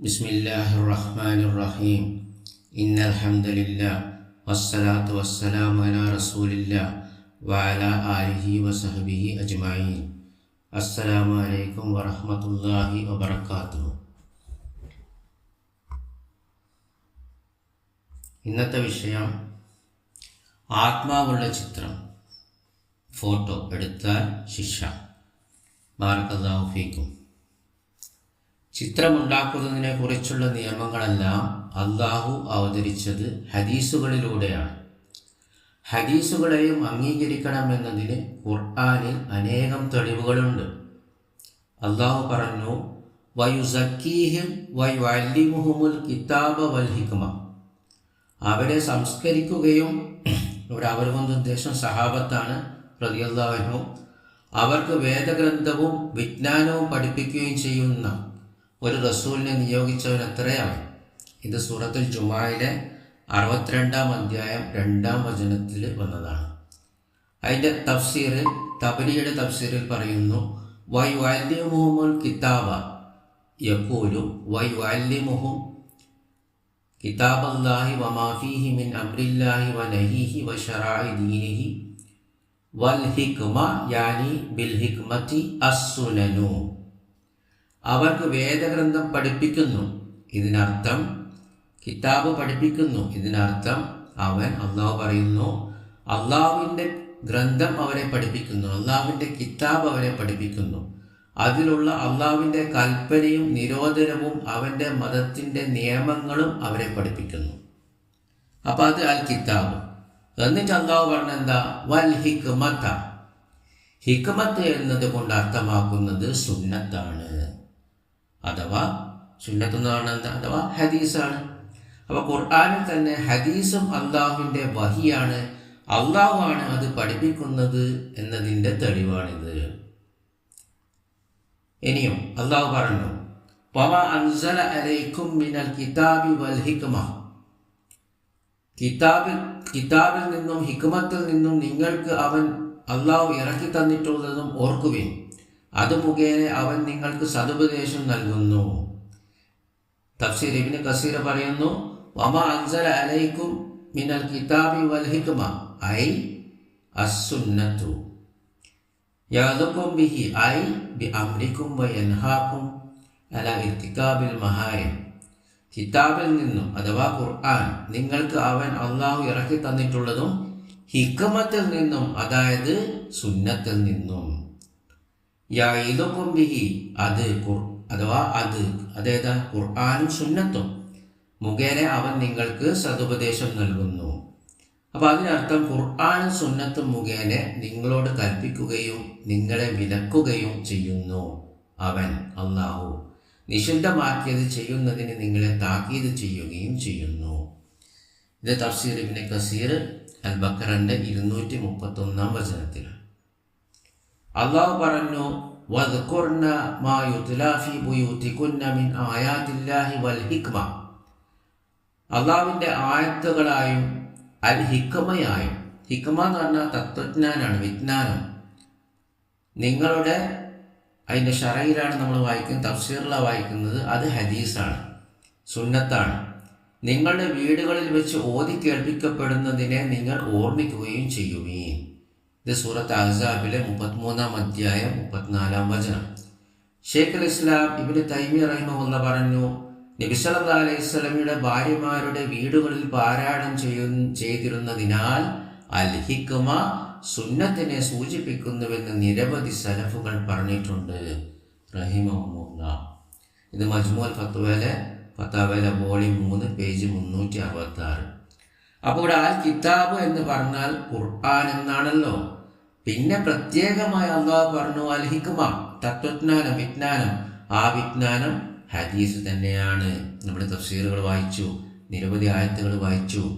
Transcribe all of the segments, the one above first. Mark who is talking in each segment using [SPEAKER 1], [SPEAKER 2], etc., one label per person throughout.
[SPEAKER 1] بسم الله الرحمن الرحيم إن الحمد لله والصلاة والسلام على رسول الله وعلى آله وصحبه أجمعين السلام عليكم ورحمة الله وبركاته ഇന്നത്തെ വിഷയം ആത്മാവുള്ള ചിത്രം ഫോട്ടോ എടുത്താൽ ശിക്ഷ ബാറക്കല്ലാഹു ഫീക്കും ചിത്രമുണ്ടാക്കുന്നതിനെ കുറിച്ചുള്ള നിയമങ്ങളെല്ലാം അള്ളാഹു അവതരിച്ചത് ഹദീസുകളിലൂടെയാണ്. ഹദീസുകളെയും അംഗീകരിക്കണമെന്നതിന് ഖുർആാനിൽ അനേകം തെളിവുകളുണ്ട്. അള്ളാഹു പറഞ്ഞു വയുസക്കീഹിം വയുഅല്ലിമുഹുമുൽ കിതാബ വൽ ഹിക്മ. അവരെ സംസ്കരിക്കുകയും ഇവിടെ അവർ കൊണ്ട് ഉദ്ദേശം സഹാബത്താണ് പ്രതിയല്ലാഹു അവർക്ക് വേദഗ്രന്ഥവും വിജ്ഞാനവും പഠിപ്പിക്കുകയും ചെയ്യുന്ന ഒരു റസൂലിനെ നിയോഗിച്ചവൻ എത്രയാണ്? ഇത് സൂറത്തുൽ ജുമായിലെ അറുപത്തിരണ്ടാം അധ്യായം രണ്ടാം വചനത്തിൽ വന്നതാണ്. അതിന്റെ തഫ്സീറിൽ തബരിയുടെ തഫ്സീറിൽ പറയുന്നു വൈ വാല്യമുഹുമുൽ കിതാബ. യക്കൂലു വൈ വാല്യമുഹും കിതാബ് അല്ലാഹി വമാഫിഹി മിൻ അബ്രില്ലാഹി വ നഹിഹി വ ഷറായി ദീനിഹി വൽ ഹിക്മ യാനി ബിൽ ഹിക്മത്തി അസുനനു അവർക്ക് വേദഗ്രന്ഥം പഠിപ്പിക്കുന്നു. ഇതിനർത്ഥം കിതാബ് പഠിപ്പിക്കുന്നു. ഇതിനർത്ഥം അവൻ അള്ളാഹു പറയുന്നു അള്ളാഹുവിന്റെ ഗ്രന്ഥം അവരെ പഠിപ്പിക്കുന്നു. അള്ളാഹുവിന്റെ കിതാബ് അവരെ പഠിപ്പിക്കുന്നു. അതിലുള്ള അള്ളാഹുവിന്റെ കൽപ്പനയും നിരോധനവും അവന്റെ മതത്തിന്റെ നിയമങ്ങളും അവരെ പഠിപ്പിക്കുന്നു. അപ്പം അത് അൽ കിതാബ്. എന്നിട്ട് അള്ളാഹു പറഞ്ഞ എന്താ? വൽ ഹിക്മത്ത. ഹിക്മത്ത് എന്നത് കൊണ്ട് അർത്ഥമാക്കുന്നത് സുന്നത്താണ്. അഥവാ സുന്നത്ത് എന്താ? അഥവാ ഹദീസാണ്. അപ്പോൾ ഖുർആാനിൽ തന്നെ ഹദീസും അള്ളാഹുവിന്റെ വഹിയാണ്. അള്ളാഹുവാണ് അത് പഠിപ്പിക്കുന്നത് എന്നതിന്റെ തെളിവാണിത്. ഇനിയും അള്ളാഹു പറഞ്ഞു പവ അൻസല അലൈക്കും മിനൽ കിതാബി വൽ ഹിക്മ. കിതാബിൽ കിതാബിൽ നിന്നും ഹിക്മത്തിൽ നിന്നും നിങ്ങൾക്ക് അവൻ അള്ളാഹു ഇറക്കി തന്നിട്ടുള്ളതും ഓർക്കുവിൻ. അത് മുഖേന അവൻ നിങ്ങൾക്ക് സതുപദേശം നൽകുന്നു. തഫ്സീർ ഇബിന് കസീർ പറയുന്നു അലൈക്കും മിനൽ കിതാബി വൽ ഹിക്മ ഐ ബിഹി ഐ അല കിതാബിൽ നിന്നും അഥവാ ഖുർആൻ നിങ്ങൾക്ക് അവൻ അള്ളാഹു ഇറക്കി തന്നിട്ടുള്ളതും ഹിക്കമത്തിൽ നിന്നും അതായത് സുന്നത്തിൽ നിന്നും. യായിദുക്കും ബിഹി അത് അഥവാ അത് അതേതാ? ഖുർആാനും സുന്നത്തും. മുഖേന അവൻ നിങ്ങൾക്ക് സതുപദേശം നൽകുന്നു. അപ്പോൾ അതിനർത്ഥം ഖുർആാനും സുന്നത്തും മുഖേന നിങ്ങളോട് കൽപ്പിക്കുകയും നിങ്ങളെ വിലക്കുകയും ചെയ്യുന്നു അവൻ അള്ളാഹു നിഷിദ്ധമാക്കിയത് ചെയ്യുന്നതിന് നിങ്ങളെ താക്കീത് ചെയ്യുകയും ചെയ്യുന്നു. ഇത് തഫ്സീർ ഇബിന് കസീർ അൽ ബക്കറിന്റെ ഇരുന്നൂറ്റി മുപ്പത്തൊന്നാം വചനത്തിലാണ്. അള്ളാഹു പറഞ്ഞു വദ്കുർന മാ മിൻ വൽ ഹിക്മ. ആയത്തുകളായും അൽ ഹിക്മയായും ഹിക്മ എന്ന് പറഞ്ഞാൽ തത്വജ്ഞാനാണ് വിജ്ഞാനം. നിങ്ങളുടെ അതിന്റെ ഷറയിലാണ് നമ്മൾ വായിക്കുന്നത് തഫ്സീറിലാണ് വായിക്കുന്നത് അത് ഹദീസാണ് സുന്നത്താണ്. നിങ്ങളുടെ വീടുകളിൽ വെച്ച് ഓതി കേൾപ്പിക്കപ്പെടുന്നതിനെ നിങ്ങൾ ഓർമ്മിക്കുകയും ചെയ്യുകയും ഇത് സൂറത്ത് അഹ്സാബിലെ മുപ്പത്തിമൂന്നാം അധ്യായം മുപ്പത്തിനാലാം വചനം. ഷെയ്ഖ് ഇസ്ലാം ഇവിടെ തൈമി റഹിമുള്ള പറഞ്ഞു നബിസല്ലാ അലൈഹി സ്വലമിയുടെ ഭാര്യമാരുടെ വീടുകളിൽ പാരായണം ചെയ്യു ചെയ്തിരുന്നതിനാൽ അൽ ഹിക്മ സുന്നത്തിനെ സൂചിപ്പിക്കുന്നുവെന്ന് നിരവധി സലഫുകൾ പറഞ്ഞിട്ടുണ്ട്. റഹിമുല്ല ഇത് മജ്മൂൽ ഫത്വയിലെ പത്താവേല വോളി മൂന്ന് പേജ് മുന്നൂറ്റി അറുപത്തി അപ്പോൾ ആൽ കിതാബ് എന്ന് പറഞ്ഞാൽ ഖുർആൻ എന്നാണല്ലോ. പിന്നെ പ്രത്യേകമായി അള്ളാഹു പറഞ്ഞു അൽ ഹിക്മ തത്വജ്ഞാനം വിജ്ഞാനം. ആ വിജ്ഞാനം ഹദീസ് തന്നെയാണ്. നമ്മുടെ തഫ്സീറുകൾ വായിച്ചു നിരവധി ആയത്തുകൾ വായിച്ചു.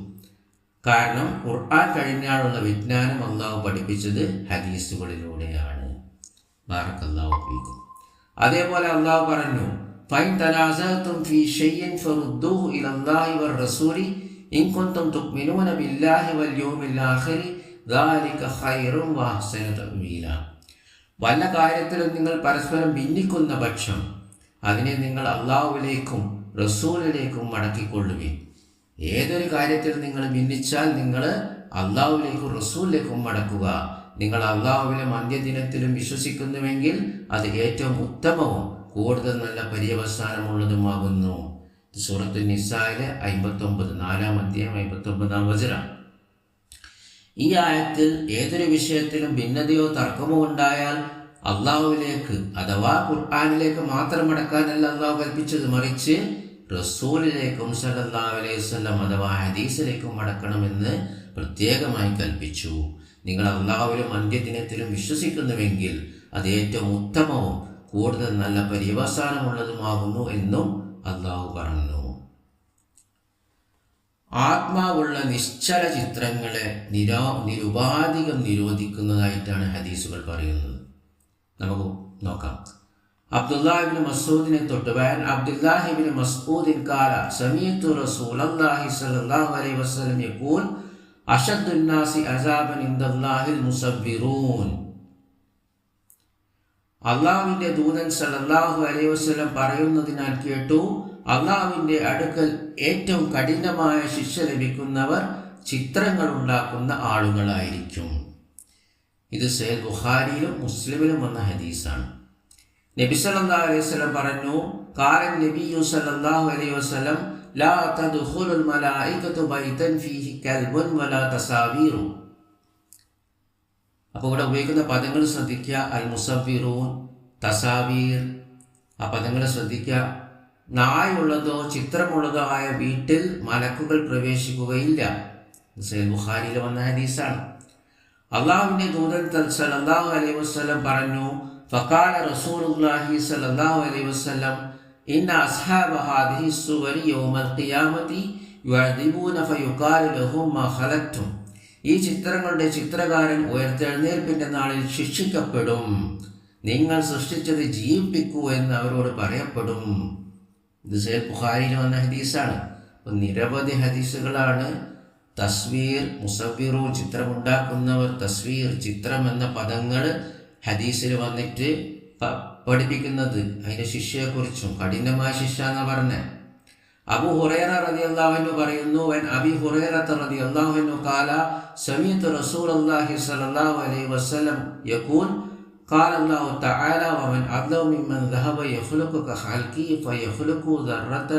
[SPEAKER 1] കാരണം ഖുർആൻ കഴിഞ്ഞാലുള്ള വിജ്ഞാനം അള്ളാഹു പഠിപ്പിച്ചത് ഹദീസുകളിലൂടെയാണ്. അതേപോലെ അള്ളാഹു പറഞ്ഞു ഫൈൻ തനാസത്തും ഫീ ഷൈഇൻ ഫറുദ്ദൂഹു ഇലല്ലാഹി വർ റസൂലി ഇൻ കുന്തും തുഅ്മിനൂന ബില്ലാഹി വൽ യൗമിൽ ആഖിരി ദാലിക ഖൈറും വഅഹ്സനു തഅ്വീല വല്ല കാര്യത്തിലും നിങ്ങൾ പരസ്പരം ഭിന്നിക്കുന്ന പക്ഷം അതിനെ നിങ്ങൾ അള്ളാഹുവിലേക്കും റസൂലിലേക്കും മടക്കിക്കൊള്ളുവിൻ. ഏതൊരു കാര്യത്തിൽ നിങ്ങൾ ഭിന്നിച്ചാൽ നിങ്ങൾ അള്ളാഹുവിലേക്കും റസൂലിലേക്കും മടക്കുക. നിങ്ങൾ അള്ളാഹുവിലെ അന്ത്യദിനത്തിലും വിശ്വസിക്കുന്നുവെങ്കിൽ അത് ഏറ്റവും ഉത്തമവും കൂടുതൽ നല്ല പര്യവസാനമുള്ളതുമാകുന്നു. സൂറത്ത് നിസായിലെ അമ്പത്തൊമ്പത് നാലാം അധ്യായം അമ്പത്തൊമ്പതാം വചനം. ഈ ആയത്തിൽ ഏതൊരു വിഷയത്തിലും ഭിന്നതയോ തർക്കമോ ഉണ്ടായാൽ അള്ളാഹുവിലേക്ക് അഥവാ ഖുർആാനിലേക്ക് മാത്രം അടക്കാനല്ല അള്ളാഹു കൽപ്പിച്ചത്. മറിച്ച് റസൂലിലേക്കും വസല്ലം അഥവാ ഹദീസിലേക്കും അടക്കണമെന്ന് പ്രത്യേകമായി കൽപ്പിച്ചു. നിങ്ങൾ അള്ളാഹുവിലും അന്ത്യദിനത്തിലും വിശ്വസിക്കുന്നുവെങ്കിൽ അത് ഏറ്റവും ഉത്തമവും കൂടുതൽ നല്ല പര്യവസാനമുള്ളതുമാകുന്നു എന്നും അള്ളാഹു പറഞ്ഞു. ആത്മാവുള്ള നിശ്ചല ചിത്രങ്ങളെ നിരാ നിരുപാധികം നിരോധിക്കുന്നതായിട്ടാണ് ഹദീസുകൾ പറയുന്നത്. നമുക്ക് നോക്കാം. അബ്ദുല്ലാഹിബിന് മസൂദിനെ തൊട്ട് വയൻ അബ്ദുല്ലാഹിബിന് മസ്ഊദിൻ കാല സമീത്തു റസൂലി സലാഹു അലൈഹി വസല്ലം യഖൂൽ അഷദ്ദുന്നാസി അസാബൻ ഇൻദല്ലാഹിൽ മുസവ്വിറൂൻ. അള്ളാഹുവിന്റെ ദൂതൻ സല്ലല്ലാഹു അലൈഹി വസല്ലം പറയുന്നത് ഞാൻ കേട്ടു അള്ളാഹുവിന്റെ അടുക്കൽ ഏറ്റവും കഠിനമായ ശിക്ഷ ലഭിക്കുന്നവർ ചിത്രങ്ങൾ ഉണ്ടാക്കുന്ന ആളുകളായിരിക്കും. ഇത് സയ്യിദ് ബുഖാരിയിലും മുസ്ലിമിലും വന്ന ഹദീസാണ്. നബി സല്ലാ അലൈഹി വസല്ലം പറഞ്ഞു കാലൻ നബിയു സല്ലല്ലാഹു അലൈഹി വസല്ലം ലാ തദ്ഖുലുൽ മലായികതു ബൈതൻ ഫീഹി കൽബുൻ വലാ തസാവീറു. അപ്പോൾ ഇവിടെ ഉപയോഗിക്കുന്ന പദങ്ങൾ ശ്രദ്ധിക്കുക. അൽ മുസഫിറൂൻ തസാവീർ. ആ പദങ്ങൾ ശ്രദ്ധിക്കുക. നായുള്ളതോ ചിത്രമുള്ളതോ ആയ വീട്ടിൽ മലക്കുകൾ പ്രവേശിക്കുകയില്ല. ബുഖാരിയിൽ വന്ന ഹദീസാണ്. അള്ളാഹുവിന്റെ ദൂതൻ സല്ലല്ലാഹു അലൈഹി വസ്ലം പറഞ്ഞു ഫഖാല റസൂലുള്ളാഹി സല്ലല്ലാഹു അലൈഹി വസല്ലം ഇന്ന അസ്ഹാബ സുവരി യൗമൽ യുഅദിബൂന ഫയുഖാലു ലഹും മാ ഖലക്തും ഈ ചിത്രങ്ങളുടെ ചിത്രകാരൻ ഉയർത്തെഴുന്നേൽപ്പിന്റെ നാളിൽ ശിക്ഷിക്കപ്പെടും. നിങ്ങൾ സൃഷ്ടിച്ചത് ജീവിപ്പിക്കൂ എന്ന് അവരോട് പറയപ്പെടും. ഇത് സേ ബുഖാരിയിൽ വന്ന ഹദീസാണ്. അപ്പം നിരവധി ഹദീസുകളാണ് തസ്വീർ മുസവീറു ചിത്രമുണ്ടാക്കുന്നവർ തസ്വീർ ചിത്രം എന്ന പദങ്ങൾ ഹദീസിൽ വന്നിട്ട് പഠിപ്പിക്കുന്നത്. അതിന്റെ ശിക്ഷയെക്കുറിച്ചും കഠിനമായ ശിക്ഷ എന്ന് പറഞ്ഞത് അബു ഹുറൈറ റളിയല്ലാഹു പറയുന്നു വൻ അബി ഹുറൈറ റളിയല്ലാഹു قال سمعت رسول الله صلى الله عليه وسلم يقول قال الله تعالى ومن أظلم ممن ذهب يخلق كخلقي فيخلق ذرة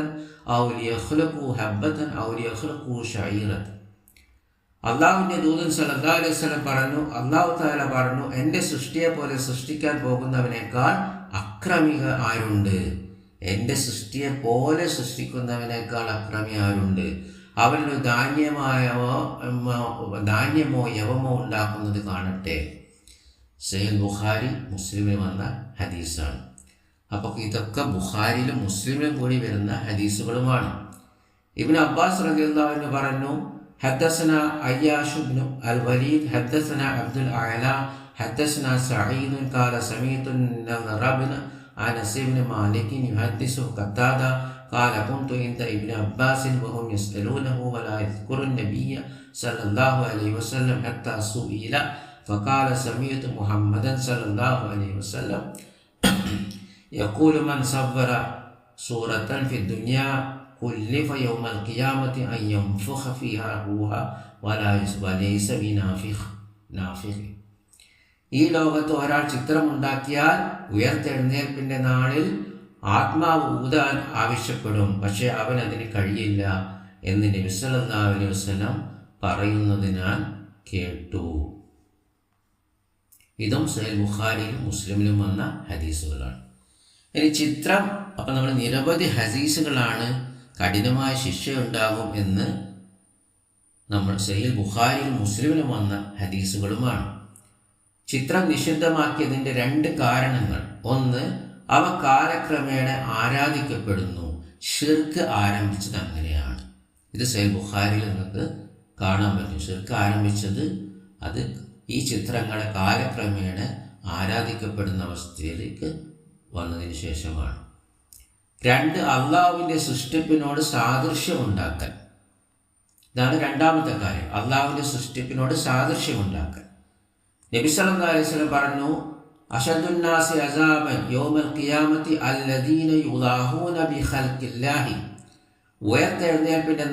[SPEAKER 1] أو ليخلق حبة أو ليخلق شعيرة അള്ളാഹുവിൻ്റെ ദൂതൻ സല്ലല്ലാഹു അലൈഹി വസല്ലം പറഞ്ഞു അള്ളാഹു താല പറഞ്ഞു എൻ്റെ സൃഷ്ടിയെ പോലെ സൃഷ്ടിക്കാൻ പോകുന്നവനേക്കാൾ അക്രമിക ആരുണ്ട് എന്റെ സൃഷ്ടിയെ പോലെ സൃഷ്ടിക്കുന്നവനേക്കാൾ അക്രമി ആരുണ്ട്? അവനൊരു ധാന്യമായവോ ധാന്യമോ യവമോ ഉണ്ടാക്കുന്നത് കാണട്ടെ. സയ്യദ് ബുഖാരി മുസ്ലിമിൽ വന്ന ഹദീസാണ്. അപ്പോൾ ഇതൊക്കെ ബുഖാരിയിലും മുസ്ലിമിലും കൂടി വരുന്ന ഹദീസുകളുമാണ്. ഇബിൻ അബ്ബാസ് റഹിയുള്ളവന് പറഞ്ഞു ഹദ്ദസന അയ്യാഷുബ്നു അൽ വലീദ് ഹദ്ദസന അബ്ദുൽ അയല ഹദ്ദസന സഹീദുൻ കാല സമീത്തുൻ റബിന് أنس بن مالك يحدث قتادة قال كنت عند ابن عباس وهم يسألونه ولا يذكر النبي صلى الله عليه وسلم حتى سئل. فقال سمعت محمدا صلى الله عليه وسلم يقول من صور صورة في الدنيا كلف يوم القيامة أن ينفخ فيها روحا ولا وليس بنافخ نافخ. ഈ ലോകത്ത് ഒരാൾ ചിത്രമുണ്ടാക്കിയാൽ ഉയർത്തെഴുന്നേൽപ്പിന്റെ നാളിൽ ആത്മാവ് ഊതാൻ ആവശ്യപ്പെടും. പക്ഷേ അവൻ അതിന് കഴിയില്ല എന്ന് നബി സല്ലല്ലാഹു അലൈഹി വസല്ലം പറയുന്നത് കേട്ടു. ഇതും സൈൽ ബുഖാരിയിലും മുസ്ലിമിലും വന്ന ഹദീസുകളാണ്. ഇനി ചിത്രം അപ്പം നമ്മൾ നിരവധി ഹദീസുകളാണ് കഠിനമായ ശിക്ഷയുണ്ടാകും എന്ന് നമ്മൾ സൈൽ ബുഖാരിയിലും മുസ്ലിമിലും വന്ന ഹദീസുകളുമാണ്. ചിത്രം നിഷിദ്ധമാക്കിയതിന്റെ രണ്ട് കാരണങ്ങൾ. ഒന്ന് അവ കാലക്രമേണ ആരാധിക്കപ്പെടുന്നു. ഷിർക്ക് ആരംഭിച്ചത് അങ്ങനെയാണ്. ഇത് സൈൽ ബുഖാരിയിൽ നിങ്ങൾക്ക് കാണാൻ പറ്റും. ഷിർക്ക് ആരംഭിച്ചത് അത് ഈ ചിത്രങ്ങളെ കാലക്രമേണ ആരാധിക്കപ്പെടുന്ന അവസ്ഥയിലേക്ക് വന്നതിന് ശേഷമാണ്. രണ്ട് അള്ളാഹുവിന്റെ സൃഷ്ടിപ്പിനോട് സാദൃശ്യമുണ്ടാക്കൽ. ഇതാണ് രണ്ടാമത്തെ കാര്യം. അള്ളാഹുവിന്റെ സൃഷ്ടിപ്പിനോട് സാദൃശ്യമുണ്ടാക്കൽ. നബി സല്ലല്ലാഹു അലൈഹി വസല്ലം പറഞ്ഞു അഷദുന്നാസി അസാബൻ യോമൽ ഖിയാമത്തി അല്ലദീന യുദാഹൂന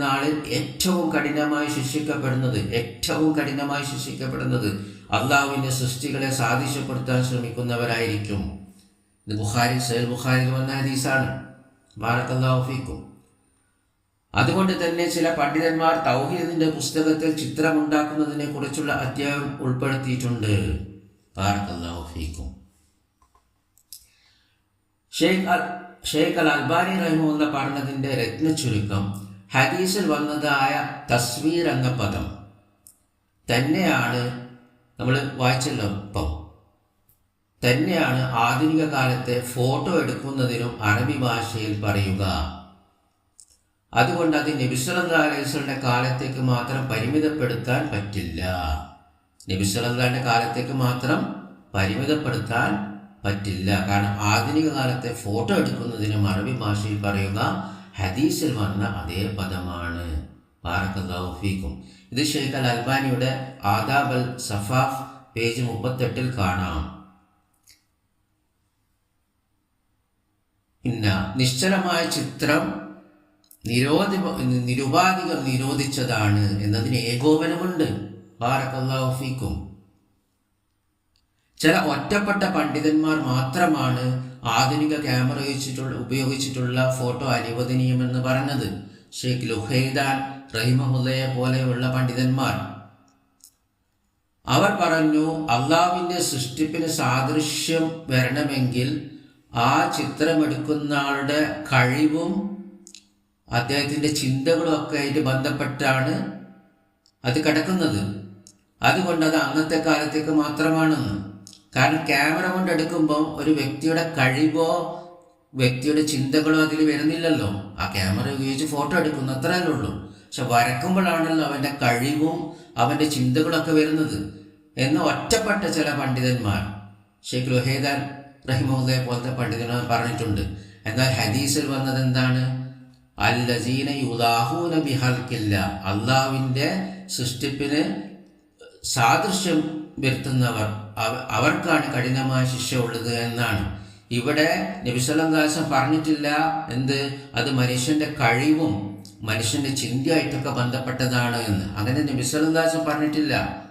[SPEAKER 1] നാളിൽ ഏറ്റവും കഠിനമായി ശിക്ഷിക്കപ്പെടുന്നത് ഏറ്റവും കഠിനമായി ശിക്ഷിക്കപ്പെടുന്നത് അള്ളാഹുവിന്റെ സൃഷ്ടികളെ സാധിഷ്യപ്പെടുത്താൻ ശ്രമിക്കുന്നവരായിരിക്കും. ഇത് ബുഖാരി സൈൽ ബുഖാരിൽ വന്ന ഹദീസാണ്. ബാറക്കല്ലാഹുഫീക്കും അതുകൊണ്ട് തന്നെ ചില പണ്ഡിതന്മാർ തൗഹീദിന്റെ പുസ്തകത്തിൽ ചിത്രമുണ്ടാക്കുന്നതിനെ കുറിച്ചുള്ള അധ്യായം ഉൾപ്പെടുത്തിയിട്ടുണ്ട്. Sheikh al Sheikh al Albani റഹിമുള്ള പഠനത്തിന്റെ രത്ന ചുരുക്കം ഹദീസിൽ വന്നതായ തസ്വീർ എന്ന പദം. തന്നെയാണ് നമ്മൾ വായിച്ചല്ലോ ഇപ്പം. തന്നെയാണ് ആധുനിക കാലത്തെ ഫോട്ടോ എടുക്കുന്നതിനും അറബി ഭാഷയിൽ പറയുക. അതുകൊണ്ട് അത് നബിസ്വല്ലാ കാലത്തേക്ക് മാത്രം പരിമിതപ്പെടുത്താൻ പറ്റില്ല. നബിസ്വല്ലാന്റെ കാലത്തേക്ക് മാത്രം പരിമിതപ്പെടുത്താൻ പറ്റില്ല. കാരണം ആധുനിക കാലത്തെ ഫോട്ടോ എടുക്കുന്നതിന് അറബി ഭാഷയിൽ പറയുക ഹദീസിൽ വന്ന അതേ പദമാണ്. ബാറക്കല്ലാഹുഫീക്കും ഇത് ഷെയ്ഖ് അൽ അൽബാനിയുടെ ആദാബൽ സഫാഫ് പേജ് മുപ്പത്തെട്ടിൽ കാണാം. പിന്നെ നിശ്ചലമായ ചിത്രം നിരോധി നിരുപാധികം നിരോധിച്ചതാണ് എന്നതിന് ഏകോപനമുണ്ട്. ബാറക്കല്ലാഫിക്കും ചില ഒറ്റപ്പെട്ട പണ്ഡിതന്മാർ മാത്രമാണ് ആധുനിക ക്യാമറ ഉപയോഗിച്ചിട്ടുള്ള ഉപയോഗിച്ചിട്ടുള്ള ഫോട്ടോ അനുവദനീയമെന്ന് പറഞ്ഞത്. ഷെയ്ഖ് ലുഹൈദാൻ റഹിമഹുല്ലയെ പോലെയുള്ള പണ്ഡിതന്മാർ. അവർ പറഞ്ഞു അള്ളാവിന്റെ സൃഷ്ടിപ്പിന് സാദൃശ്യം വരണമെങ്കിൽ ആ ചിത്രമെടുക്കുന്ന ആളുടെ കഴിവും അദ്ദേഹത്തിന്റെ ചിന്തകളും ഒക്കെ ആയിട്ട് ബന്ധപ്പെട്ടാണ് അത് കിടക്കുന്നത്. അതുകൊണ്ട് അത് അന്നത്തെ കാലത്തേക്ക് മാത്രമാണെന്ന് കാരണം ക്യാമറ കൊണ്ട് എടുക്കുമ്പോൾ ഒരു വ്യക്തിയുടെ കഴിവോ വ്യക്തിയുടെ ചിന്തകളോ അതിൽ വരുന്നില്ലല്ലോ. ആ ക്യാമറ ഉപയോഗിച്ച് ഫോട്ടോ എടുക്കുന്നു അത്രയേ ഉള്ളൂ. പക്ഷെ വരക്കുമ്പോഴാണല്ലോ അവന്റെ കഴിവും അവന്റെ ചിന്തകളൊക്കെ വരുന്നത് എന്ന് ഒറ്റപ്പെട്ട ചില പണ്ഡിതന്മാർ. ഷെയ്ഖ് ലുഹേദാൻ റഹിമോദയെ പോലത്തെ പണ്ഡിതന്മാർ പറഞ്ഞിട്ടുണ്ട്. എന്നാൽ ഹദീസിൽ വന്നത് എന്താണ്? അല്ലസീന ബിഹൽക്കില്ല അള്ളാവിന്റെ സൃഷ്ടിപ്പിന് സാദൃശ്യം വരുത്തുന്നവർ അവർക്കാണ് കഠിനമായ ശിക്ഷ ഉള്ളത് എന്നാണ്. ഇവിടെ നബിസ്വല്ലാസം പറഞ്ഞിട്ടില്ല. എന്ത്? അത് മനുഷ്യന്റെ കഴിവും മനുഷ്യന്റെ ചിന്തയായിട്ടൊക്കെ ബന്ധപ്പെട്ടതാണ് എന്ന്. അങ്ങനെ നബിസ്വല്ലാസം പറഞ്ഞിട്ടില്ല.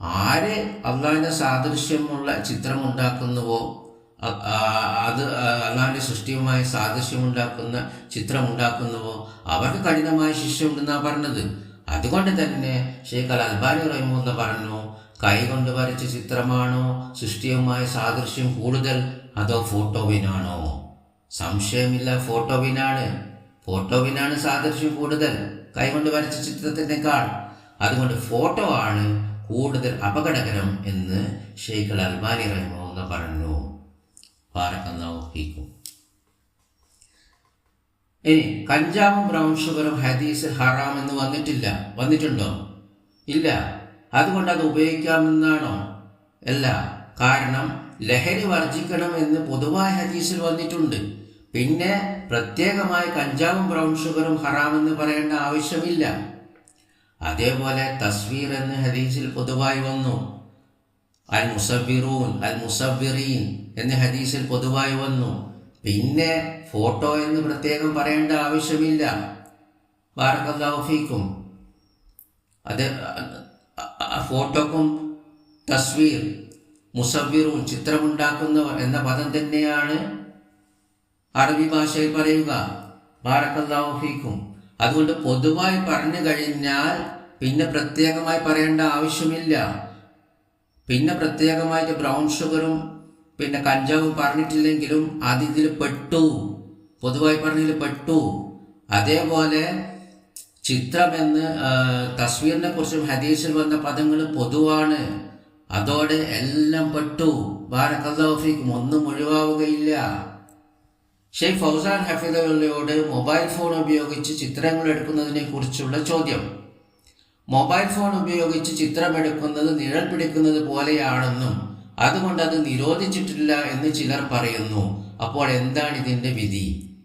[SPEAKER 1] ആര് അള്ളാഹിന്റെ സാദൃശ്യമുള്ള ചിത്രം ഉണ്ടാക്കുന്നുവോ അത് അല്ലാണ്ട് സൃഷ്ടിയുമായി സാദൃശ്യമുണ്ടാക്കുന്ന ചിത്രം ഉണ്ടാക്കുന്നുവോ അവർക്ക് കഠിനമായ ശിക്ഷ ഉണ്ടെന്നാണ് പറഞ്ഞത്. അതുകൊണ്ട് തന്നെ ഷെയ്ഖ് അൽ അൽബാനി റഹിമുല്ല പറഞ്ഞു കൈകൊണ്ട് വരച്ച ചിത്രമാണോ? സൃഷ്ടിയുമായ സാദൃശ്യം കൂടുതൽ അതോ ഫോട്ടോവിനാണോ? സംശയമില്ല ഫോട്ടോവിനാണ്. ഫോട്ടോവിനാണ് സാദൃശ്യം കൂടുതൽ കൈകൊണ്ട് വരച്ച ചിത്രത്തിനേക്കാൾ. അതുകൊണ്ട് ഫോട്ടോ ആണ് കൂടുതൽ അപകടകരം എന്ന് ഷെയ്ഖ് അൽ അൽബാനി റഹിമുല്ല പറഞ്ഞു. പാറക്കന്നോഹിക്കും ഇനി കഞ്ചാവും ബ്രൗൺ ഷുഗറും ഹദീസ് ഹറാം എന്ന് വന്നിട്ടില്ല. വന്നിട്ടുണ്ടോ? ഇല്ല. അതുകൊണ്ട് അത് ഉപയോഗിക്കാമെന്നാണോ? അല്ല. കാരണം ലഹരി വർജിക്കണം എന്ന് പൊതുവായ ഹദീസിൽ വന്നിട്ടുണ്ട്. പിന്നെ പ്രത്യേകമായി കഞ്ചാവും ബ്രൗൺ ഷുഗറും ഹറാമെന്ന് പറയേണ്ട ആവശ്യമില്ല. അതേപോലെ തസ്വീർ എന്ന് ഹദീസിൽ പൊതുവായി വന്നു. അൽ മുസബിറൂൻ അൽ മുസബിറീൻ എന്ന ഹദീസിൽ പൊതുവായി വന്നു. പിന്നെ ഫോട്ടോ എന്ന് പ്രത്യേകം പറയേണ്ട ആവശ്യമില്ല. ബാറക്കല്ലാഫീക്കും അത് ഫോട്ടോക്കും തസ്വീർ മുസവ്വിറും ചിത്രമുണ്ടാക്കുന്നവർ എന്ന പദം തന്നെയാണ് അറബി ഭാഷയിൽ പറയുക. ബാറക്കല്ലാഫീക്കും അതുകൊണ്ട് പൊതുവായി പറഞ്ഞു കഴിഞ്ഞാൽ പിന്നെ പ്രത്യേകമായി പറയേണ്ട ആവശ്യമില്ല. പിന്നെ പ്രത്യേകമായിട്ട് ബ്രൗൺ ഷുഗറും പിന്നെ കഞ്ചാവും പറഞ്ഞിട്ടില്ലെങ്കിലും അത് ഇതിൽ പെട്ടു. പൊതുവായി പറഞ്ഞതിൽ പെട്ടു. അതേപോലെ ചിത്രം ചിത്രമെന്ന് തസ്വീറിനെ കുറിച്ചും ഹദീസിൽ വന്ന പദങ്ങൾ പൊതുവാണ്. അതോടെ എല്ലാം പെട്ടു. ബാരക്കല്ലാഫിക്കും ഒന്നും ഒഴിവാവുകയില്ല. ഷെയ്ഖ് ഫൗസാൻ ഹഫീദയോട് മൊബൈൽ ഫോൺ ഉപയോഗിച്ച് ചിത്രങ്ങൾ എടുക്കുന്നതിനെ കുറിച്ചുള്ള ചോദ്യം. മൊബൈൽ ഫോൺ ഉപയോഗിച്ച് ചിത്രമെടുക്കുന്നത് നിഴൽ പിടിക്കുന്നത് പോലെയാണെന്നും അതുകൊണ്ട് അത് നിരോധിച്ചിട്ടില്ല എന്ന് ചിലർ പറയുന്നു. അപ്പോൾ എന്താണ് ഇതിന്റെ വിധി?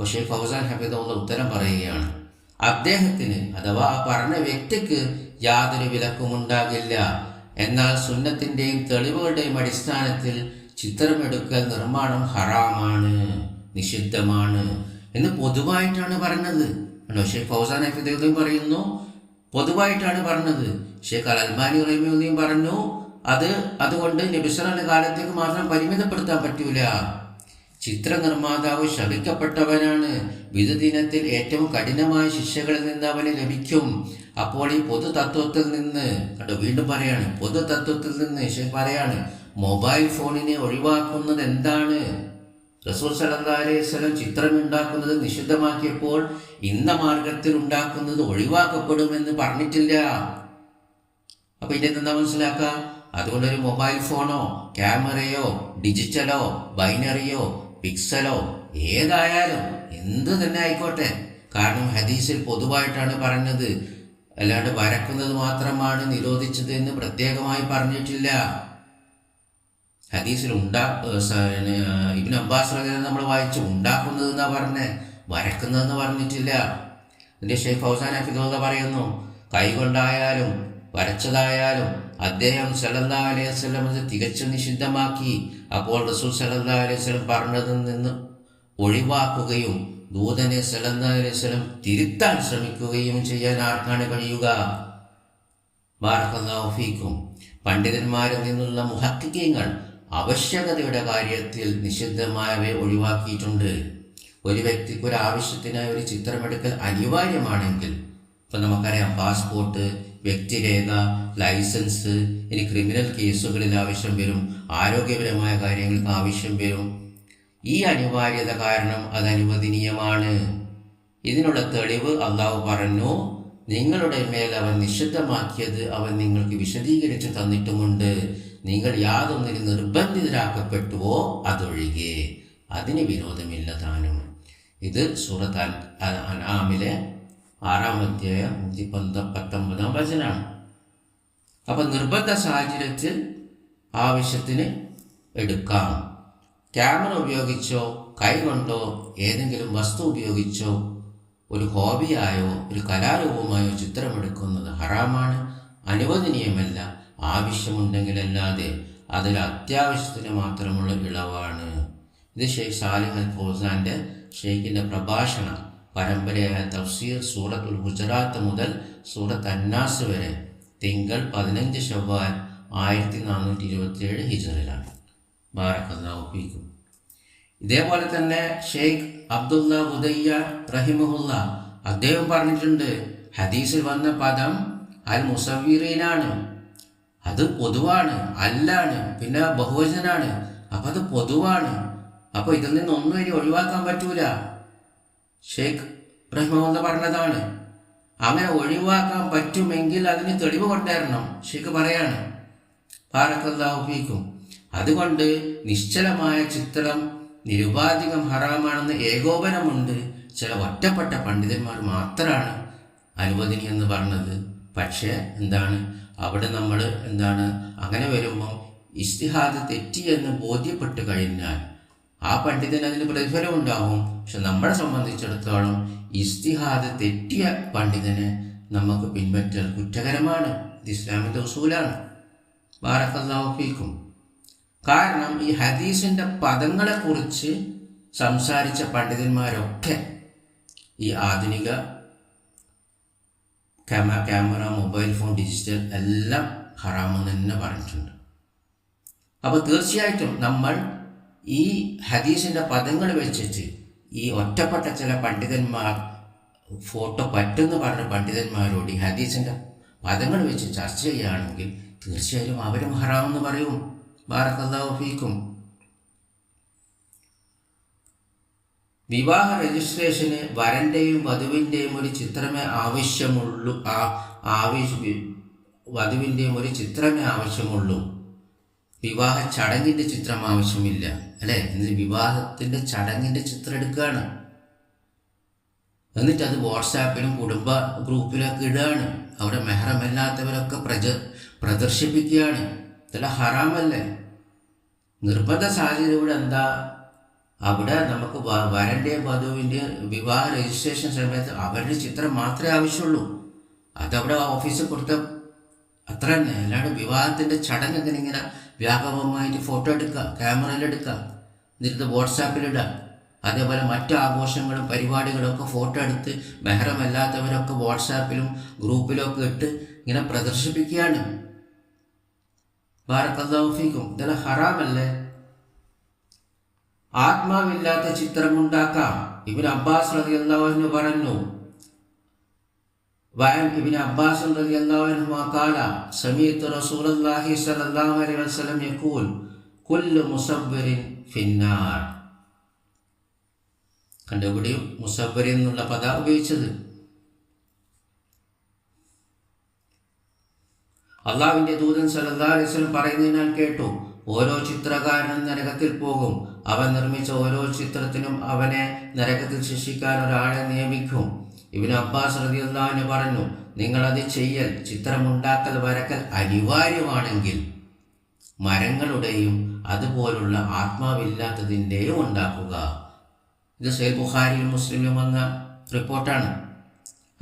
[SPEAKER 1] പക്ഷേ ഫൗസാൻ ഹഫീദുള്ള ഉത്തരം പറയുകയാണ്. അദ്ദേഹത്തിന് അഥവാ ആ പറഞ്ഞ വ്യക്തിക്ക് യാതൊരു വിലക്കും ഉണ്ടാകില്ല. എന്നാൽ സുന്നത്തിന്റെയും തെളിവുകളുടെയും അടിസ്ഥാനത്തിൽ ചിത്രമെടുക്കൽ നിർമ്മാണം ഹറാമാണ് നിഷിദ്ധമാണ് എന്ന് പൊതുവായിട്ടാണ് പറഞ്ഞത്. പക്ഷേ ഫൗസാൻ അഫിദുദ്ദീൻ പറയുന്നു പൊതുവായിട്ടാണ് പറഞ്ഞത്. ഷേഖ് അൽ അൽബാനി റഹിമുദ്ദീൻ പറഞ്ഞു അത് അതുകൊണ്ട് നബിസ്വലാന്റെ കാലത്തേക്ക് മാത്രം പരിമിതപ്പെടുത്താൻ പറ്റൂല. ചിത്ര നിർമ്മാതാവ് ശപിക്കപ്പെട്ടവനാണ്. വിധുദിനത്തിൽ ഏറ്റവും കഠിനമായ ശിക്ഷകളിൽ നിന്ന് അവന് ലഭിക്കും. അപ്പോൾ ഈ പൊതു തത്വത്തിൽ നിന്ന് കണ്ടോ വീണ്ടും പറയാണ് പൊതു തത്വത്തിൽ നിന്ന് പറയാണ് മൊബൈൽ ഫോണിനെ ഒഴിവാക്കുന്നത് എന്താണ്? റസൂൽ വസല്ലം ചിത്രം ഉണ്ടാക്കുന്നത് നിഷിദ്ധമാക്കിയപ്പോൾ ഇന്ന മാർഗത്തിൽ ഉണ്ടാക്കുന്നത് ഒഴിവാക്കപ്പെടുമെന്ന് പറഞ്ഞിട്ടില്ല. അപ്പൊ ഇതിന്റെ എന്താ മനസ്സിലാക്കാം? അതുകൊണ്ട് ഒരു മൊബൈൽ ഫോണോ ക്യാമറയോ ഡിജിറ്റലോ ബൈനറിയോ പിക്സലോ ഏതായാലും എന്ത് തന്നെ ആയിക്കോട്ടെ. കാരണം ഹദീസിൽ പൊതുവായിട്ടാണ് പറഞ്ഞത്. അല്ലാണ്ട് വരക്കുന്നത് മാത്രമാണ് നിരോധിച്ചത് എന്ന് പ്രത്യേകമായി പറഞ്ഞിട്ടില്ല. ഹദീസിൽ ഉണ്ടാ ഇബിൻ അബ്ബാസ് നമ്മൾ വായിച്ചു ഉണ്ടാക്കുന്നത് എന്നാ പറഞ്ഞേ. വരക്കുന്നതെന്ന് പറഞ്ഞിട്ടില്ല. എന്റെ ഷെയ്ഖ് ഫൗസാൻ അഫിദോദ പറയുന്നു. കൈകൊണ്ടായാലും വരച്ചതായാലും അദ്ദേഹം സലല്ലാ അലൈഹി വസല്ലം അത് തികച്ചും നിഷിദ്ധമാക്കി. അപ്പോൾ റസൂൽ സലല്ലാ അലൈഹി വസല്ലം പറഞ്ഞതിൽ നിന്ന് ഒഴിവാക്കുകയും ദൂതനെ സലല്ലാ അലൈഹി വസല്ലം തിരുത്താൻ ശ്രമിക്കുകയും ചെയ്യാൻ ആർക്കാണ് കഴിയുക? ബാറക്കല്ലാഹു ഫീക്കും. പണ്ഡിതന്മാരിൽ നിന്നുള്ള മുഹക്കിക്കങ്ങൾ ആവശ്യകതയുടെ കാര്യത്തിൽ നിഷിദ്ധമായവയെ ഒഴിവാക്കിയിട്ടുണ്ട്. ഒരു വ്യക്തിക്ക് ഒരു ആവശ്യത്തിനായി ഒരു ചിത്രമെടുക്കൽ അനിവാര്യമാണെങ്കിൽ ഇപ്പം നമുക്കറിയാം പാസ്പോർട്ട് വ്യക്തിരേഖ ലൈസൻസ് ഇനി ക്രിമിനൽ കേസുകളിൽ ആവശ്യം വരും ആരോഗ്യപരമായ കാര്യങ്ങൾക്ക് ആവശ്യം വരും. ഈ അനിവാര്യത കാരണം അത് അനുവദനീയമാണ് ഇതിനുള്ള തെളിവ് അള്ളാഹു പറഞ്ഞു നിങ്ങളുടെ മേൽ അവൻ നിഷിദ്ധമാക്കിയത് അവൻ നിങ്ങൾക്ക് വിശദീകരിച്ചു തന്നിട്ടുമുണ്ട്. നിങ്ങൾ യാതൊന്നിനും നിർബന്ധിതരാക്കപ്പെട്ടുവോ അതൊഴികെ. അതിന് വിരോധമില്ല താനും. ഇത് സൂറത്ത് അൽ അനാമിലെ ആറാം അധ്യായം നൂറ്റി പന്ത പത്തൊമ്പതാം വചനാണ് അപ്പം നിർബന്ധ സാഹചര്യത്തിൽ ആവശ്യത്തിന് എടുക്കാം. ക്യാമറ ഉപയോഗിച്ചോ കൈകൊണ്ടോ ഏതെങ്കിലും വസ്തു ഉപയോഗിച്ചോ ഒരു ഹോബിയായോ ഒരു കലാരൂപമായോ ചിത്രമെടുക്കുന്നത് ഹറാമാണ് അനുവദനീയമല്ല. ആവശ്യമുണ്ടെങ്കിലല്ലാതെ അതിൽ അത്യാവശ്യത്തിന് മാത്രമുള്ള ഇളവാണ്. ഇത് ഷെയ്ഖ് സാലിഹ് അൽ ഫൗസാന്റെ ഷെയ്ഖിന്റെ പ്രഭാഷണം. പരമ്പരയായ തഫ്സീർ സൂറത്തുൽ ഗുജറാത്ത് മുതൽ സൂറത്ത് അന്നാസ് വരെ തിങ്കൾ പതിനഞ്ച് ഷവ്വാൽ ആയിരത്തി നാനൂറ്റി ഇരുപത്തിയേഴ് ഹിജറിലാണ്. ബാറക്കുന്നു ഇതേപോലെ തന്നെ ഷെയ്ഖ് അബ്ദുല്ല ഉദയ്യ റഹിമുല്ല അദ്ദേഹം പറഞ്ഞിട്ടുണ്ട് ഹദീസിൽ വന്ന പദം അൽ മുസവീറീനാണ് അത് പൊതുവാണ് അല്ലാണ് പിന്നെ ബഹുവചനാണ്. അപ്പൊ അത് പൊതുവാണ്. അപ്പൊ ഇതിൽ നിന്നൊന്നും ഇനി ഒഴിവാക്കാൻ പറ്റൂല. ഷെയ്ഖ് റഹ്മുല്ല പറഞ്ഞതാണ്. അവനെ ഒഴിവാക്കാൻ പറ്റുമെങ്കിൽ അതിന് തെളിവ് കൊണ്ടുവരണം ഷെയ്ഖ് പറയാണ്. പാറക്കല്ലാഹുഫീക്കും അതുകൊണ്ട് നിശ്ചലമായ ചിത്രം നിരുപാധികം ഹറാമാണെന്ന് ഏകോപനമുണ്ട്. ചില ഒറ്റപ്പെട്ട പണ്ഡിതന്മാർ മാത്രമാണ് അനുവദനീയെന്ന് പറഞ്ഞത്. പക്ഷേ എന്താണ്? അവിടെ നമ്മൾ എന്താണ് അങ്ങനെ വരുമ്പം വരുമ്പോൾ തെറ്റി എന്ന് ബോധ്യപ്പെട്ട് കഴിഞ്ഞാൽ ആ പണ്ഡിതന് അതിന് പ്രതിഫലം ഉണ്ടാവും. പക്ഷെ നമ്മളെ സംബന്ധിച്ചിടത്തോളം ഇസ്തിഹാദ് തെറ്റിയ പണ്ഡിതനെ നമുക്ക് പിൻപറ്റൽ കുറ്റകരമാണ്. ഇത് ഇസ്ലാമിന്റെ ഉസൂലാണ്. ബാറക്കല്ലാഫീക്കും കാരണം ഈ ഹദീസിന്റെ പദങ്ങളെക്കുറിച്ച് സംസാരിച്ച പണ്ഡിതന്മാരൊക്കെ ഈ ആധുനിക ക്യാമ ക്യാമറ മൊബൈൽ ഫോൺ ഡിജിറ്റൽ എല്ലാം ഹറാമെന്ന് തന്നെ പറഞ്ഞിട്ടുണ്ട്. അപ്പോൾ തീർച്ചയായിട്ടും നമ്മൾ ഈ ഹദീസിന്റെ പദങ്ങൾ വെച്ചിട്ട് ഈ ഒറ്റപ്പെട്ട ചില പണ്ഡിതന്മാർ ഫോട്ടോ പറ്റുമെന്ന് പറഞ്ഞ പണ്ഡിതന്മാരോട് ഈ ഹദീസിന്റെ പദങ്ങൾ വെച്ച് ചർച്ച ചെയ്യുകയാണെങ്കിൽ തീർച്ചയായും അവരും ഹറാമെന്ന് പറയും. ബാറക്കല്ലാഹു ഫീക്കും. വിവാഹ രജിസ്ട്രേഷന് വരന്റെയും വധുവിന്റെയും ഒരു ചിത്രമേ ആവശ്യമുള്ളൂ. ആ ആവശ്യ വധുവിന്റെയും ഒരു ചിത്രമേ ആവശ്യമുള്ളൂ. വിവാഹ ചടങ്ങിന്റെ ചിത്രം ആവശ്യമില്ല അല്ലേ? ഇന്ന് വിവാഹത്തിന്റെ ചടങ്ങിന്റെ ചിത്രം എടുക്കുകയാണ്. എന്നിട്ട് അത് വാട്സാപ്പിലും കുടുംബ ഗ്രൂപ്പിലൊക്കെ ഇടുകയാണ്. അവിടെ മെഹറമല്ലാത്തവരൊക്കെ പ്രജ പ്രദർശിപ്പിക്കുകയാണ്. ഇതെല്ലാം ഹറാമല്ലേ? നിർബന്ധ സാഹചര്യം ഇവിടെ എന്താ? അവിടെ നമുക്ക് വ- വരന്റെയും വധുവിന്റെ വിവാഹ രജിസ്ട്രേഷൻ സമയത്ത് അവരുടെ ചിത്രം മാത്രമേ ആവശ്യമുള്ളൂ. അതവിടെ ഓഫീസിൽ കൊടുത്ത അത്ര തന്നെ. അല്ലാണ്ട് വിവാഹത്തിന്റെ ചടങ്ങൊക്കെ ഇങ്ങനെ വ്യാപകമായിട്ട് ഫോട്ടോ എടുക്കുക ക്യാമറയിലെടുക്കുക എന്നിട്ട് വാട്സാപ്പിലിടുക അതേപോലെ മറ്റു ആഘോഷങ്ങളും പരിപാടികളും ഒക്കെ ഫോട്ടോ എടുത്ത് മെഹറമല്ലാത്തവരൊക്കെ വാട്സാപ്പിലും ഗ്രൂപ്പിലും ഒക്കെ ഇട്ട് ഇങ്ങനെ പ്രദർശിപ്പിക്കുകയാണ്. ഭാരതഫിക്കും ഇതെല്ലാം ഹറാമല്ലേ? ആത്മാവില്ലാത്ത ചിത്രമുണ്ടാക്കാം. ഇബിൻ അബ്ബാസ് റതി അള്ളാഹുവിന് പറഞ്ഞു വയൻ ഇബിൻ അബ്ബാസ് റതി അള്ളാഹുവിന് കാല സമീത്ത് റസൂൽ അള്ളാഹി സലല്ലാഹു അലൈഹി വസല്ലം യഖൂൽ കുല്ലു മുസബ്ബിറിൻ ഫിന്നാർ. കണ്ടുപിടിയും മുസബ്ബരി എന്നുള്ള പദ ഉപയോഗിച്ചത്? അള്ളാഹുവിന്റെ ദൂതൻ സലല്ലാ അലൈഹി വസല്ലം പറയുന്നതിനാൽ കേട്ടു ഓരോ ചിത്രകാരനും നരകത്തിൽ പോകും അവൻ നിർമ്മിച്ച ഓരോ ചിത്രത്തിനും അവനെ നരകത്തിൽ ശിക്ഷിക്കാൻ ഒരാളെ നിയമിക്കും. ഇവന് അബ്ബാസ് റതിയുള്ളവന് പറഞ്ഞു നിങ്ങളത് ചെയ്യൽ ചിത്രമുണ്ടാക്കൽ വരക്കൽ അനിവാര്യമാണെങ്കിൽ മരങ്ങളുടെയും അതുപോലുള്ള ആത്മാവില്ലാത്തതിന്റെയും ഉണ്ടാക്കുക. ഇത് സൈൽ ബുഖാരിയിലും മുസ്ലിമിലും വന്ന റിപ്പോർട്ടാണ്.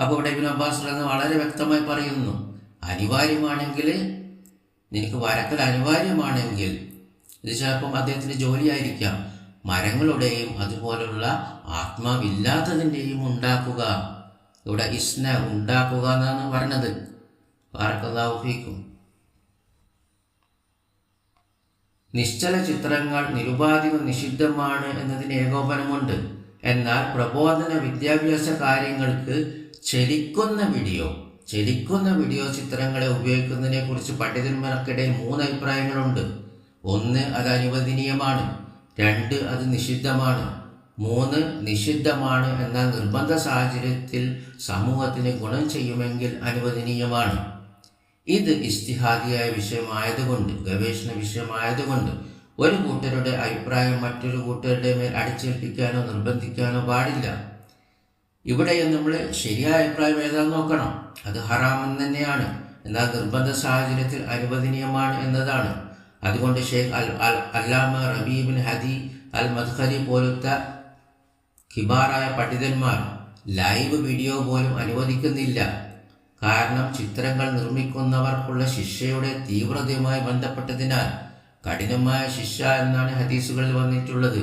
[SPEAKER 1] അപ്പോൾ ഇവിടെ ഇബിൻ അബ്ബാസ് എന്ന് വളരെ വ്യക്തമായി പറയുന്നു അനിവാര്യമാണെങ്കിൽ നിനക്ക് വരക്കൽ അനിവാര്യമാണെങ്കിൽ ഇത് ചിലപ്പം അദ്ദേഹത്തിന്റെ ജോലിയായിരിക്കാം. മരങ്ങളുടെയും അതുപോലുള്ള ആത്മാവില്ലാത്തതിന്റെയും ഉണ്ടാക്കുക. ഇവിടെ ഇസ്ന ഉണ്ടാക്കുക എന്നാണ് പറഞ്ഞത്. പാർക്കല്ലാഫിക്കും നിശ്ചല ചിത്രങ്ങൾ നിരുപാധികം നിഷിദ്ധമാണ് എന്നതിന് ഏകോപനമുണ്ട്. എന്നാൽ പ്രബോധന വിദ്യാഭ്യാസ കാര്യങ്ങൾക്ക് ചലിക്കുന്ന വീഡിയോ ചലിക്കുന്ന വീഡിയോ ചിത്രങ്ങളെ ഉപയോഗിക്കുന്നതിനെക്കുറിച്ച് പണ്ഡിതന്മാർക്കിടയിൽ മൂന്ന് അഭിപ്രായങ്ങളുണ്ട്. ഒന്ന് അത് അനുവദനീയമാണ് രണ്ട് അത് നിഷിദ്ധമാണ് മൂന്ന് നിഷിദ്ധമാണ് എന്ന നിർബന്ധ സാഹചര്യത്തിൽ സമൂഹത്തിന് ഗുണം ചെയ്യുമെങ്കിൽ അനുവദനീയമാണ്. ഇത് ഇസ്തിഹാദിയായ വിഷയമായതുകൊണ്ട് ഗവേഷണ വിഷയമായതുകൊണ്ട് ഒരു കൂട്ടരുടെ അഭിപ്രായം മറ്റൊരു കൂട്ടരുടെ മേൽ അടിച്ചേൽപ്പിക്കാനോ നിർബന്ധിക്കാനോ പാടില്ല. ഇവിടെ നമ്മൾ ശരിയായ അഭിപ്രായം ഏതാന്ന് നോക്കണം. അത് ഹറാമെന്ന് തന്നെയാണ്. എന്നാൽ നിർബന്ധ സാഹചര്യത്തിൽ അനുവദനീയമാണ് എന്നതാണ്. അതുകൊണ്ട് ഷെയ്ഖ് അൽ അല്ലാമ റബീബിൻ ഹദി അൽ മദ്ഖലി പോലത്തെ കിബാറായ പണ്ഡിതന്മാർ ലൈവ് വീഡിയോ പോലും അനുവദിക്കുന്നില്ല. കാരണം ചിത്രങ്ങൾ നിർമ്മിക്കുന്നവർക്കുള്ള ശിക്ഷയുടെ തീവ്രതയുമായി ബന്ധപ്പെട്ടതിനാൽ കഠിനമായ ശിക്ഷ എന്നാണ് ഹദീസുകളിൽ വന്നിട്ടുള്ളത്.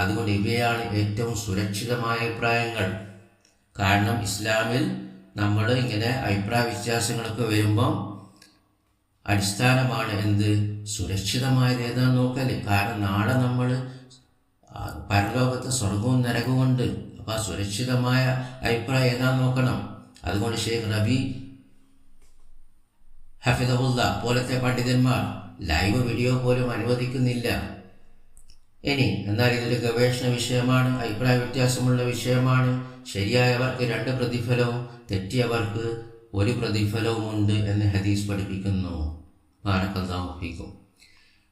[SPEAKER 1] അതുകൊണ്ട് ഇവയാണ് ഏറ്റവും സുരക്ഷിതമായ അഭിപ്രായങ്ങൾ. കാരണം ഇസ്ലാമിൽ നമ്മൾ ഇങ്ങനെ അഭിപ്രായ വ്യത്യാസങ്ങളൊക്കെ വരുമ്പം അടിസ്ഥാനമാണ് എന്ത്? സുരക്ഷിതമായത് ഏതാണ് നോക്കൽ. കാരണം നാളെ നമ്മൾ പരലോകത്ത് സ്വർഗവും നരകവും ഉണ്ട് അപ്പോൾ ആ സുരക്ഷിതമായ അഭിപ്രായം ഏതാ നോക്കണം. അതുകൊണ്ട് ഷെയ്ഖ് റബി ഹഫിദുല്ല പോലത്തെ പണ്ഡിതന്മാർ ലൈവ് വീഡിയോ പോലും അനുവദിക്കുന്നില്ല. ഇനി എന്നാൽ ഇതൊരു ഗവേഷണ വിഷയമാണ് അഭിപ്രായ വ്യത്യാസമുള്ള വിഷയമാണ്. ശരിയായവർക്ക് രണ്ട് പ്രതിഫലവും തെറ്റിയവർക്ക് ഒരു പ്രതിഫലവുമുണ്ട് എന്ന് ഹദീസ് പഠിപ്പിക്കുന്നു. പാരക്കഥാമുപ്പിക്കും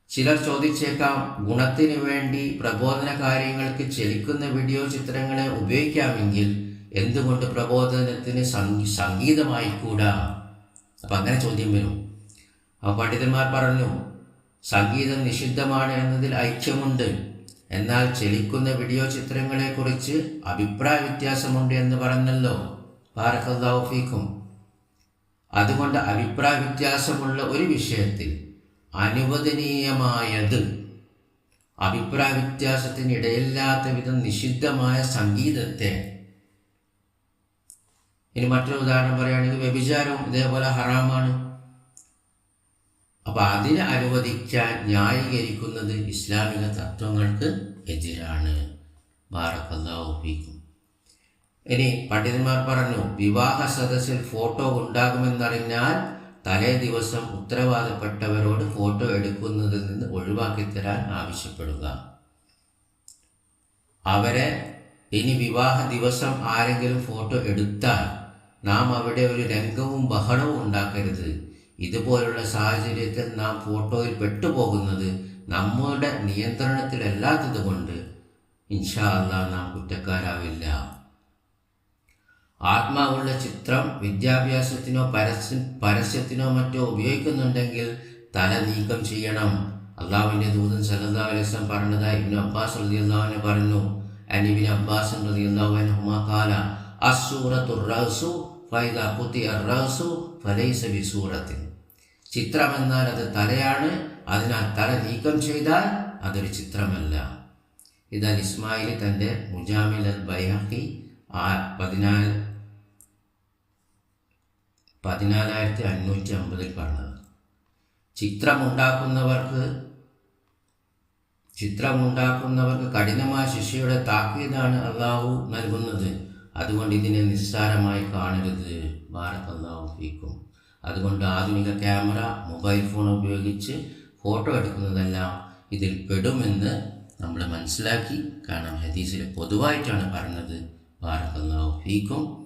[SPEAKER 1] ചിലർ ചോദിച്ചേക്കാം ഗുണത്തിന് വേണ്ടി പ്രബോധന കാര്യങ്ങൾക്ക് ചലിക്കുന്ന വീഡിയോ ചിത്രങ്ങളെ ഉപയോഗിക്കാമെങ്കിൽ എന്തുകൊണ്ട് പ്രബോധനത്തിന് സംഗീതമായിക്കൂടാ? അപ്പം അങ്ങനെ ചോദ്യം വരും. ആ പണ്ഡിതന്മാർ പറഞ്ഞു സംഗീതം നിഷിദ്ധമാണ് എന്നതിൽ ഐക്യമുണ്ട്. എന്നാൽ ചലിക്കുന്ന വീഡിയോ ചിത്രങ്ങളെക്കുറിച്ച് അഭിപ്രായ വ്യത്യാസമുണ്ട് എന്ന് പറഞ്ഞല്ലോ. പാർക്കൗഫീക്കും അതുകൊണ്ട് അഭിപ്രായ വ്യത്യാസമുള്ള ഒരു വിഷയത്തിൽ അനുവദനീയമായത് അഭിപ്രായ വ്യത്യാസത്തിനിടയില്ലാത്ത വിധം നിഷിദ്ധമായ സംഗീതത്തെ. ഇനി മറ്റൊരു ഉദാഹരണം പറയുകയാണെങ്കിൽ വ്യഭിചാരവും ഇതേപോലെ ഹറാമാണ്. അപ്പൊ അതിനെ അനുവദിക്കാൻ ന്യായീകരിക്കുന്നത് ഇസ്ലാമിക തത്വങ്ങൾക്ക് എതിരാണ്. ബാറക്കല്ലാവുപ്പിക്കും ഇനി പണ്ഡിതന്മാർ പറഞ്ഞു വിവാഹ സദസ്സിൽ ഫോട്ടോ ഉണ്ടാകുമെന്നറിഞ്ഞാൽ തലേ ദിവസം ഉത്തരവാദപ്പെട്ടവരോട് ഫോട്ടോ എടുക്കുന്നതിൽ നിന്ന് ഒഴിവാക്കി തരാൻ ആവശ്യപ്പെടുക. അവരെ ഇനി വിവാഹ ദിവസം ആരെങ്കിലും ഫോട്ടോ എടുത്താൽ നാം അവിടെ ഒരു രംഗവും ബഹളവും ഉണ്ടാക്കരുത്. ഇതുപോലുള്ള സാഹചര്യത്തിൽ നാം ഫോട്ടോയിൽ പെട്ടുപോകുന്നത് നമ്മുടെ നിയന്ത്രണത്തിലല്ലാത്തത് കൊണ്ട് ഇൻഷാ അല്ലാ നാം കുറ്റക്കാരാവില്ല. ആത്മാവുള്ള ചിത്രം വിദ്യാഭ്യാസത്തിനോ പരസ്യ പരസ്യത്തിനോ മറ്റോ ഉപയോഗിക്കുന്നുണ്ടെങ്കിൽ തല നീക്കം ചെയ്യണം. അള്ളാഹുവിന്റെ ദൂതൻ സല്ലല്ലാ അലൈസം പറഞ്ഞതായി ഇബിൻ അബ്ബാസ് റളിയല്ലാഹു പറഞ്ഞു അനിബിൻ അബ്ബാസ് റഅസു ഫൈദ ചിത്രം എന്നാൽ അത് തലയാണ് അതിനാൽ തല നീക്കം ചെയ്താൽ അതൊരു ചിത്രമല്ല. ഇതാൽ ഇസ്മായിൽ തന്റെ മുജാമിൽ അൽ ബൈഹി ആ പതിനാല് പതിനാലായിരത്തി അഞ്ഞൂറ്റി അമ്പതിൽ പറഞ്ഞത്. ചിത്രമുണ്ടാക്കുന്നവർക്ക് ചിത്രമുണ്ടാക്കുന്നവർക്ക് കഠിനമായ ശിക്ഷയുടെ താക്കീതാണ് അള്ളാഹു നൽകുന്നത്. അതുകൊണ്ട് ഇതിനെ നിസ്സാരമായി കാണരുത്. ഭാരത് അള്ളാഹു ഫീക്കും. അതുകൊണ്ട് ആധുനിക ക്യാമറ മൊബൈൽ ഫോൺ ഉപയോഗിച്ച് ഫോട്ടോ എടുക്കുന്നതെല്ലാം ഇതിൽ പെടുമെന്ന് നമ്മൾ മനസ്സിലാക്കി കാരണം ഹദീസിൽ പൊതുവായിട്ടാണ് പറഞ്ഞത്. ഭാരത് അള്ളാഹു ഫീക്കും.